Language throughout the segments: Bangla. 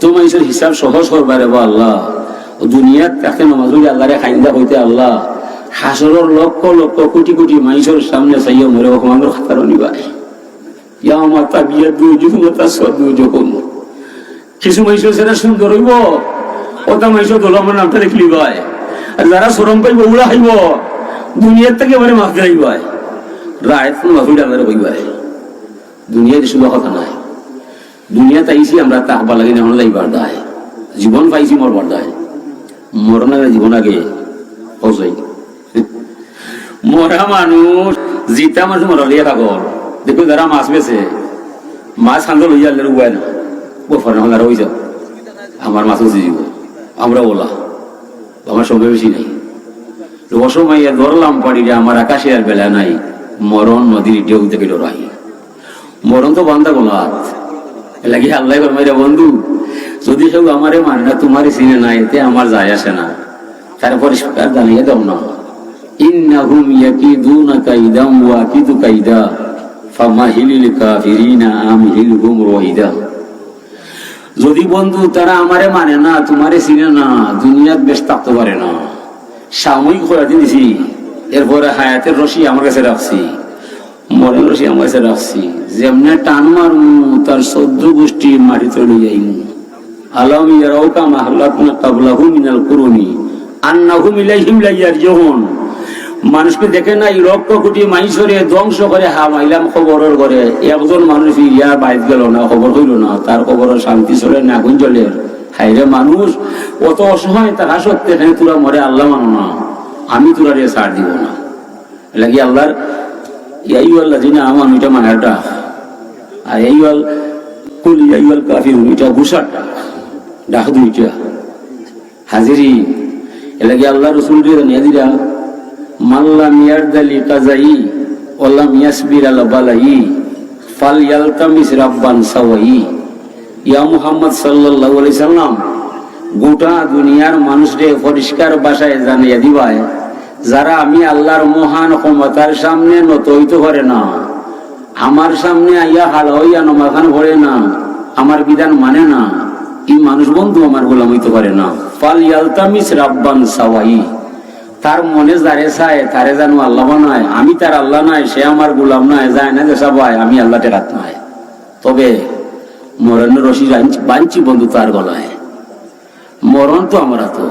শুদ্ধ মানুষের হিসাব সহজ করবারে বা আল্লাহ। দুনিয়াত তাকে নমাজ আল্লাহরে খাইন্দা হইতে আল্লাহ। হাসরের লক্ষ লক্ষ কোটি কোটি মানুষের সামনে চাইয়া মরে আমার খাতার নিবাই ইয়া আমার তা বিয়ে দুই যখন তার সব দুই কিছু মানুষের সেটা সুন্দর হইব ওটা মানুষের দল নামটা লিখলি ভাই। আর যারা সরম পাইব হাইব দুনিয়ার থেকে এবারে মাছ ভাই। রায় ডালারে কই ভাই দুনিয়াতে শুধু কথা নাই। দুনিয়া তাইছি আমরা তাকবা লাগে না হলে এইবার দায়। জীবন পাইছি মরবার দায়। মরণ আগে, জীবন আগে হসাই মরা মানুষ, জিতা মানুষ মরলিয়া থাকর দেখো যারা মাছ বেছে, মাছ খান্দ লইয়া আল্লাহর উপায় না। বফর না হলার যাও। আমার মাছ উঠে যাব আমরা ওলা। আমার সঙ্গে বেশি নাই। অসময় ধরলাম পাড়ি যে আমার আকাশে আর বেলা নাই। মরণ নদীর ঢেউ থেকে ডরাই মরণ তো বান্ধা গোলাত। লাগে আল্লাহ মেরে বন্ধু, যদি কেউ আমারে মানে না তোমারই চিনে নাই এতে আমার যায় আসে না। তার পরিষ্কার জানিয়ে দাও না। যদি বন্ধু, তারা আমারে মানে না, তোমারে চিনে না, দুনিয়াত বেশ থাকতে পারে না। সাময়িক করে দিয়েছি এরপরে হায়াতের রশি আমার কাছে রাখছি মরেন রশি আমার কাছে রাখছি। যেমনে টান মারমু, তার সদ্য গোষ্ঠী মাটিতে লই যাইমু। আলম ইয়ারাও কাম আহলাকুনা কাবলাহু মিনাল কুরুনি ইলাইহিম লা ইয়ারজিউন মানুষকে দেখে না এই লক্ষ কোটি মানুষরে ধ্বংস করে, হা মাইলাম খবরের করে একজন মানুষ ইয়া বাইত গেল না, খবর হইল না, তার খবর শান্তি চলে না আগুন জলের হাইরে মানুষ, অত অসহায়, তারা সত্যি এখানে তোরা মরে আল্লাহ মানো না, আমি তোরা রে ছাড় দিব না। লাগি আল্লাহর ইয়াই আল্লাহ যিনি আমার এটা মানারটা আর এই আল কুল ইয়াই আল কাফির এটা গুসারটা ডাক দুইটা হাজিরি এলাকি আল্লাহ রসুল রে নিয়াদিরা মাল্লাম ইয়ারদালি কাজাই ওলাম ইয়াসবির আল বালাই, ফাল ইয়ালতামিস রাব্বান সাওয়াই। ইয়া মুহাম্মদ সাল্লাল্লাহু আলাইহি সাল্লাম, গোটা দুনিয়ার মানুষরে পরিষ্কার ভাষায় জানিয়ে দিবায়, যারা আমি আল্লাহর মহান ক্ষমতার সামনে নত হইতে পারে না। আমার সামনে আইয়া হাল হইয়া নমাখান ভরে না। আমার বিধান মানে না। এই মানুষ বন্ধু আমার গোলাম হইতে পারে না। ফাল ইয়ালতামিস রাব্বান সাওয়াই। তার মনে যারে চায়, তারে জানো আল্লাহ নয় আমি তার আল্লাহ নয় সে আমার গোলাম নয় যায় না দেশা ভাই আমি আল্লাহ টেকাত নয় তবে মরণের রশি বাঞ্চি- বন্ধু তার গলায়। মরণ তো আমরা তো।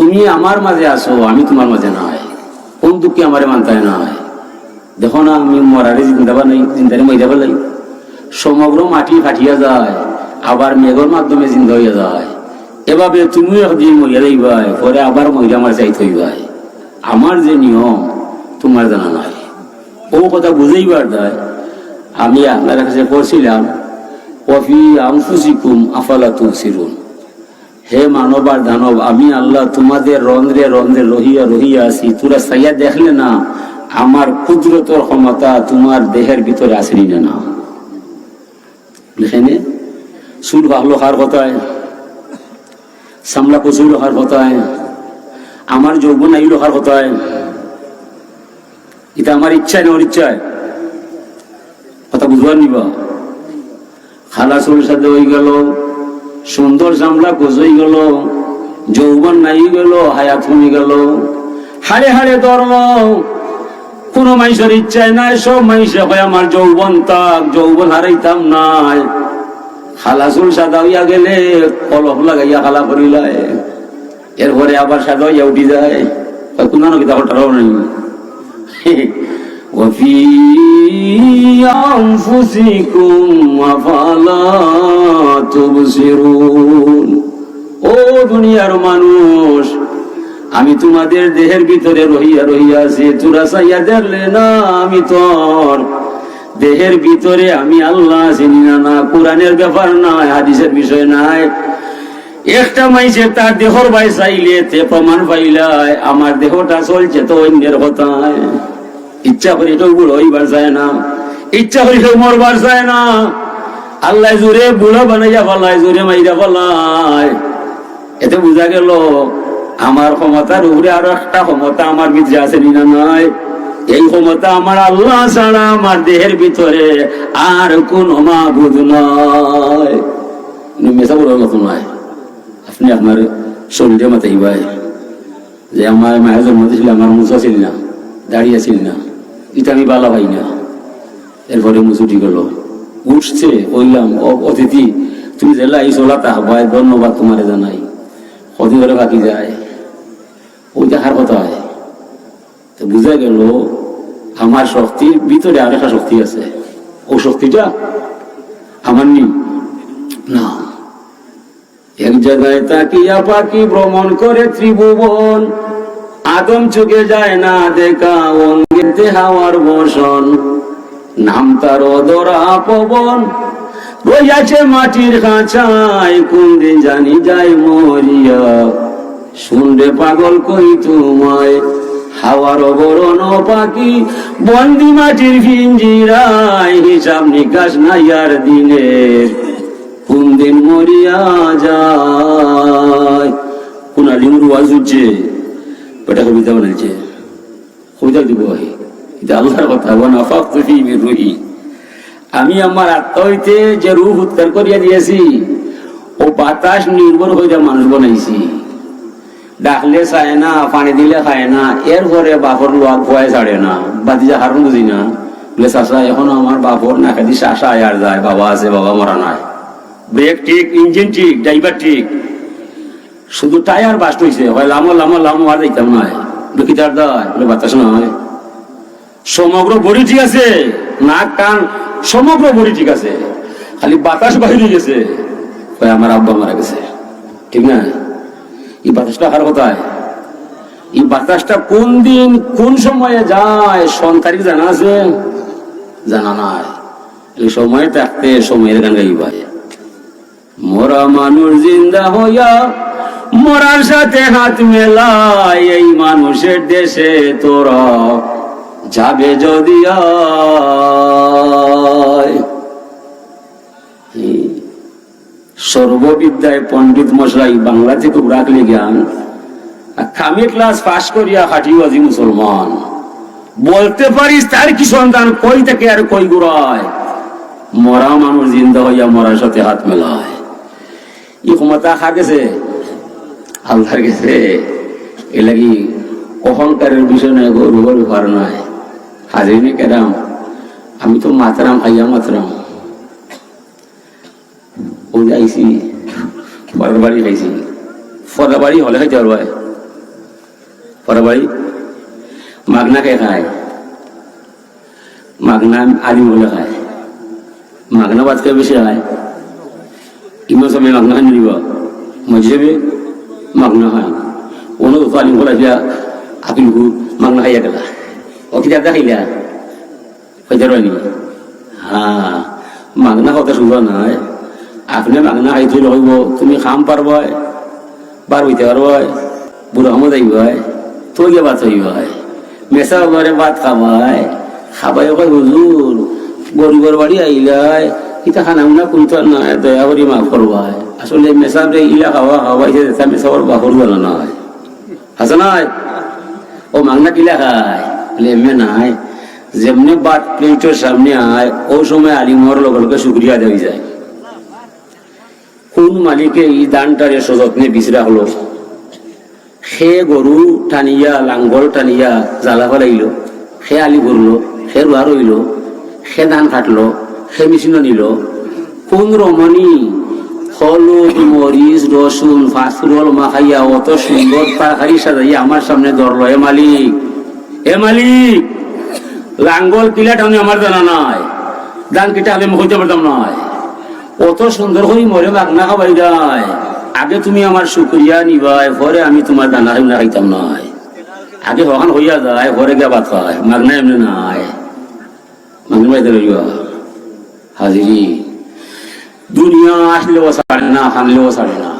তুমি আমার মাঝে আসো আমি তোমার মাঝে নয় কোন দুঃখে আমারে মানতে নয় দেখো না, আমি মরারে জিন্দা বানাই, জিন্দারে ফেলাই। সমগ্র মাটি ফাটিয়া যায়, আবার মেঘর মাধ্যমে জিন্দা হইয়া যায়। এভাবে তুমিও একদিন মরিয়া যাইবাই, পরে আবার মহিলা আমার চাই থইবাই আমার যে নিয়ম, তোমার জানা নাই। ও কথা বুঝেইবার দেয়। আমি আপনার কাছে পড়ছিলাম কফি আংফুসিকুম আফালা তুলসিরুন হে মানব আর দানব, আমি আল্লাহ তোমাদের রন্ধ্রে রন্ধ্রে রহিয়া রহিয়া আছি। তোরা সাইয়া দেখলে না, আমার কুদরতর ক্ষমতা তোমার দেহের ভিতরে আসেনি না। এখানে চুল ভালো হার কথায় সামলা কচুর লোহার কথায়, আমার যৌবন এই লোহার কথায়, এটা আমার ইচ্ছায় না ওর ইচ্ছায়? কথা বুঝবার নিবা? খালা চুল সাথে হয়ে গেল সুন্দর চামড়া গজই গেল যৌবন নাই গেল হায়াত কমে গেল হারে হারে ধর্ম কোন মানুষের ইচ্ছায় নাই সব মানুষে হয় আমার যৌবন তাক যৌবন হারাইতাম নাই খালা চুল সাদা হইয়া গেলে কলপ লাগাইয়া খালা করিলায় এরপরে আবার সাদা হইয়া উঠি যায় কোন কিতা হঠাৎ নাই وفي أنفسكم أفلا تبصرون ও দুনিয়ার মানুষ আমি তোমাদের দেহের ভিতরে রহিয়া রহিয়া আছি তোরা চাইয়া দেখলে না আমি তোর দেহের ভিতরে আমি আল্লাহ চিনি না না কোরআনের ব্যাপার নাই হাদিসের বিষয় নাই একটা মাইসে তার দেহর ভাই চাইলে তে প্রমাণ পাইলাই আমার দেহটা চলছে তো অন্যের কথায় ইচ্ছা করি তো বুড়ো হইবার যায় না। ইচ্ছা করি তো মরবার যায় না। আল্লাহ জোরে বুড়ো বানাইয়া ফেলায় জোরে মাইরা ফেলায়। এতে বোঝা গেল, আমার ক্ষমতার উপরে আরও একটা ক্ষমতা আমার ভিতরে আছে না নাই? এই ক্ষমতা আমার আল্লাহ ছাড়া আমার দেহের ভিতরে আর কোন মাবুদ নয় মেসা বড় মতো নয় আপনি আপনার শরীরে মাথাই ভাই যে আমার মায়ের জন্ম দিয়েছিল আমার মুসা ছিল না। দাঁড়িয়ে ছিল না। এটা আমি বালা ভাই না। এরপরে মুসুটি গেল। উঠছে বললাম "ও- অতিথি, তুমি জেলা এই চলা তা, ভাই, ধন্যবাদ তোমার জানাই। কদিন করে বাকি যায় ওই দেখার কথা হয়। তো বুঝা গেল, আমার শক্তির ভিতরে আর একটা শক্তি আছে। ও শক্তিটা আমার নি না। এক জায়গায় তাকিয়া পাখি ভ্রমণ করে ত্রিভুবন। আদম চুকে যায় না দেখা অঙ্গেতে হাওয়ার বসন নাম তার অদরা পবন। রইয়াছে মাটির খাঁচায়, কোন দিন জানি যায় মরিয়া। শুনরে পাগল কই তোমায়? হাওয়ার বরণ পাখি, বন্দি মাটির ভিঞ্জিরায় হিসাব নিকাশ নাই আর দিনের। কোন দিন মরিয়া যায়। কোন আলিমুর ওয়াজ হচ্ছে ওটা কবিতা বানাইছে কবিতা দিব আল্লাহর কথা রুহি। আমি আমার আত্মা হইতে যে রূপ উত্তর করিয়া দিয়েছি, ও বাতাস নির্ভর হইতে মানুষ বানাইছি। ডাকলে চায় না, পানি দিলে খায় না, এরপরে বাপর লোয়া খোয়াই ছাড়ে না। বাতিজা হারুন বুঝি না? বলে চাষা এখন আমার বাপর না খাদি শাসা আর যায়, বাবা আছে, বাবা মরা নাই। ব্রেক ঠিক, ইঞ্জিন ঠিক, ড্রাইভার ঠিক শুধু টায়ার বাস্ট হয়েছে হয় লামো লামো লামো, আর দেখতাম নয় দুঃখিতার দায়, বলে বাতাস নয় সমগ্র বডি ঠিক আছে, নাক, কান, সমগ্র বডি ঠিক আছে। খালি বাতাস বাহিরে গেছে। আমার আব্বা মারা গেছে। ঠিক না? এই বাতাসটা হার কোথায়? এই বাতাসটা কোন দিন, কোন সময়ে যায়, সন তারিখ জানা আছে? জানা নাই। সময় থাকতে সময়ের গান গাইবাই মোরা মানুষ জিন্দা হইয়া মরার সাথে হাত মেলায়, এই মানুষের দেশে তোরা যাবে যদি সর্ববিদ্যায় পণ্ডিত মশাই, বাংলা থেকে রাখলে জ্ঞান। খামি ক্লাস পাস করিয়া হাঁটি আজি মুসলমান। বলতে পারিস তার কি সন্তান, কই থেকে আর কই গুড়ায়? মরা মানুষ জিন্দা হইয়া মরার সাথে হাত মেলায়। ই ক্ষমতা খা গেছে? আল্লাহর গেছে। এ লাগি অহংকারের বিষয় নয় গৌরবের ব্যাপার নয় হাজিনি কেরাম, আমি তো মাতরাম খাইয়া মাতরাম। ও যাইছি পরের বাড়ি খাইছি পরের বাড়ি হলে খাইতে পারব পরের বাড়ি মাগনা কে খায়? মাগনা আলিম হলে খায়। মাগনা বাদ কে বেশি খায়। খায় কোনো তো আলিম হলে দিয়া আপিল গু মাগনা খাইয়া গেলা ও কি দাদা খাইলা খাইতে পারি হ্যাঁ মাগনা কথা শুনবা নাই আপনি মাগনা খাইতে লইব তুমি খাম পারবাই বার হইতে পারবাই বুড়ো সময় যাইবাই তো গিয়ে ভাত হইবাই মেসা বারে ভাত খাবাই খাবাই হুজুর গরিবর বাড়ি আইলাই ইটা খানা মুনা কোনটা নাই দয়া করি মাফ করবাই আসলে মেসাবে ইলা খাওয়া খাওয়াইছে তা মেসাবার বাহর গেল নাই আছে নাই ও মাগনা কিলা খায় বলে এমনি নাই যেমনি বাদ প্লেটের সামনে আয় ও সময় আলিমর লগে লগে শুক্রিয়া দেওয়া যায় কোন মালিকে এই দানটারে সযত্নে বিচরা হলো সে গরু টানিয়া লাঙ্গল টানিয়া জ্বালা ফেলাইল সে আলি ভরলো সে রুয়া রইল সে ধান কাটলো সে মেশিন নিল কোন রমণী হলুদ মরিচ রসুন ফাঁসফুরল মাখাইয়া অত সুন্দর তরকারি সাজাইয়া আমার সামনে ধরলো এ মালিক এ মালিক লাঙ্গল কিলা টানি আমার জানা নাই দান কিটা আমি হইতে পারতাম নয় অত সুন্দর করে মরে মাগনা খাবাই যায় আগে তুমি আমার শুক্রিয়া নিবাই পরে আমি তোমার দানা খাইনা খাইতাম নয় আগে হকান হইয়া যায় পরে গিয়া ভাত মাগনা এমনি নাই মাগনা বাইতে রইবা হাজিরি। দুনিয়া আসলেও ছাড়ে না, হানলেও ছাড়ে না।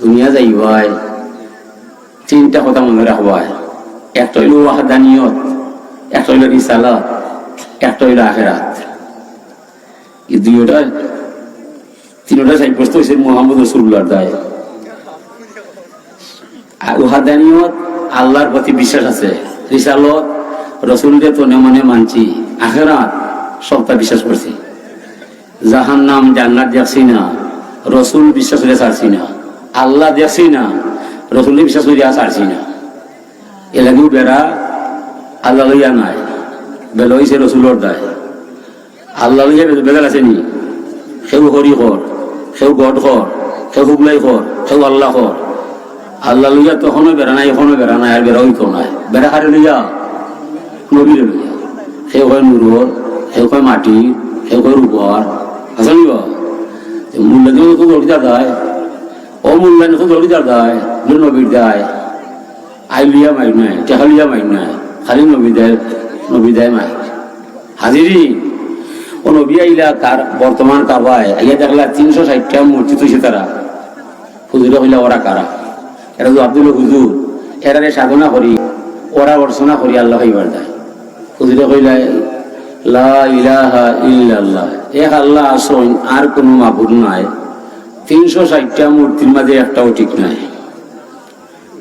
দুনিয়া যাইবাই তিনটা কথা মনে রাখবাই। একটা হইল ওয়াহাদানিয়ত একটা হইল রিসালাত একটা হইল আখেরাত। এই দুইটা, তিনটা সাব্যস্ত হয়েছে মোহাম্মদ রসুল্লাহর দায়। আর ওহাদানিয়ত আল্লাহর প্রতি বিশ্বাস আছে। রিসালত রসুলকে তো মনে মানছি। আখেরাত সবটা বিশ্বাস করছি। জাহান নাম জান্নাত দেখছি না, রসুল বিশ্বাস করে ছাড়ছি না, আল্লাহ দেখছি না, রসুল বিশ্বাস করে ছাড়ছি না। এলাকেও বেড়া আল্লাহ লইয়া নাই, বেলা হয়েছে রসুলর দায়। আল্লাহ লইয়া বেদাল আছে নি? সেও হরি কর সেও গড কর সেও হুবলাই কর সেও আল্লাহ কর আল্লাহ লইয়া তখনও বেড়া নাই, এখনও বেড়া নাই, আর বেড়া হইতো নাই। বেড়া হারে লইয়া, নবীরে লইয়া। সে হয় নুরর সে হয় মাটি সে হয় রূপর আসল মূল্যায়ন তো দৌড়ি দাদায় ও মূল্যায়ন তো দৌড়ি দাদায় যে নবীর দায় আই লিয়া মাই নাই টেকা লিয়া মাই নাই খালি নবী দেয় নবী দেয় মাই হাজিরি, ও নবী আইলা কার, বর্তমান কাবায় আইয়া দেখলা তিনশো ষাটটা মূর্তি তুইছে তারা। হুজুরে হইলা ওরা কারা? এরা তো আব্দুল হুজুর। এরারে সাধনা করি, ওরা অর্চনা করি, আল্লাহ হইবার দেয়। হুজুরে কইলা লা ইলাহা ইল্লাল্লাহ আর কোনো মাবুদ নাই। তিনশো ষাটটা মূর্তির মাঝে একটাও ঠিক নাই।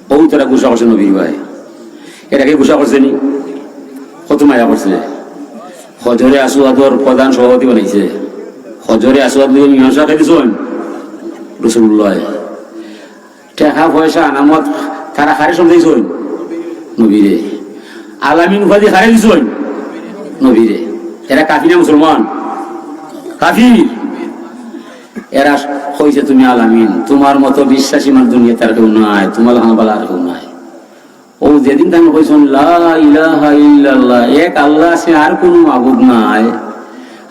ও তারা গুসা করছে নবীর ভাই। এটাকে গুসা করছে নি? কত মায়া করছে হজরে আসুয়াদর প্রধান সভাপতি বানাইছে। হজরে আসুয়াদ আলামিন উপাধি খারে দিছেন। নবীরে। এরা কাফি না মুসলমান? কাফির। এরা কইছে, তুমি আলামিন, তোমার মতো বিশ্বাসী মানুষ দুনিয়া তার কেউ নাই, তোমার হাঁবালা আর কেউ নাই। ও যেদিন তাই কইছেন এক আল্লাহ আছে আর কোনো মাবুদ নাই।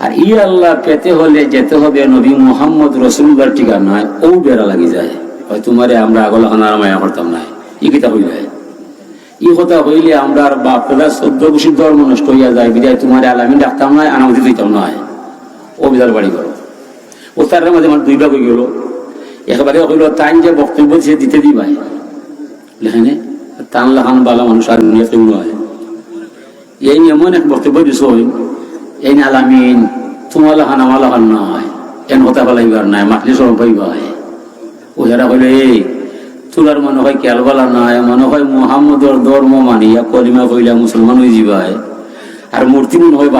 আর ই আল্লাহ পেতে হলে যেতে হবে নবী মোহাম্মদ রসুল্লার ঠিকানায়। ও বেড়া লাগি যায়। হয় তোমারে আমরা আগলা খানার মায়া করতাম না ই কিতা হইলে। ই কথা হইলে আমরা আর বাপ দাদা চোদ্দ বছর ধর্ম নষ্ট হইয়া যায়, বিদায় তোমার আলামিন ডাকতাম নয় আনামতি দিতাম নয় ও বিদার বাড়ি করো ও তার মাঝে আমার দুই ভাগ হয়ে গেল। একেবারে হইল তাই যে বক্তব্য সে দিতে দিবাই। লেখানে টান লাখান বালা মানুষ আর দুনিয়া কেউ নয়। এই এমন এক বক্তব্য দিছ এই আলামিন তোমার লাখান আমার লাখান নয়। এন হতা পালাইবার নাই মাতলি সরম পাইবাই। ও যারা হইলে এই তোলার মনে হয় কেলবালা নাই, মনে হয় মোহাম্মদর ধর্ম মানিয়া কলিমা কইলা মুসলমান হয়ে যাবে আর মূর্তি মনে হয়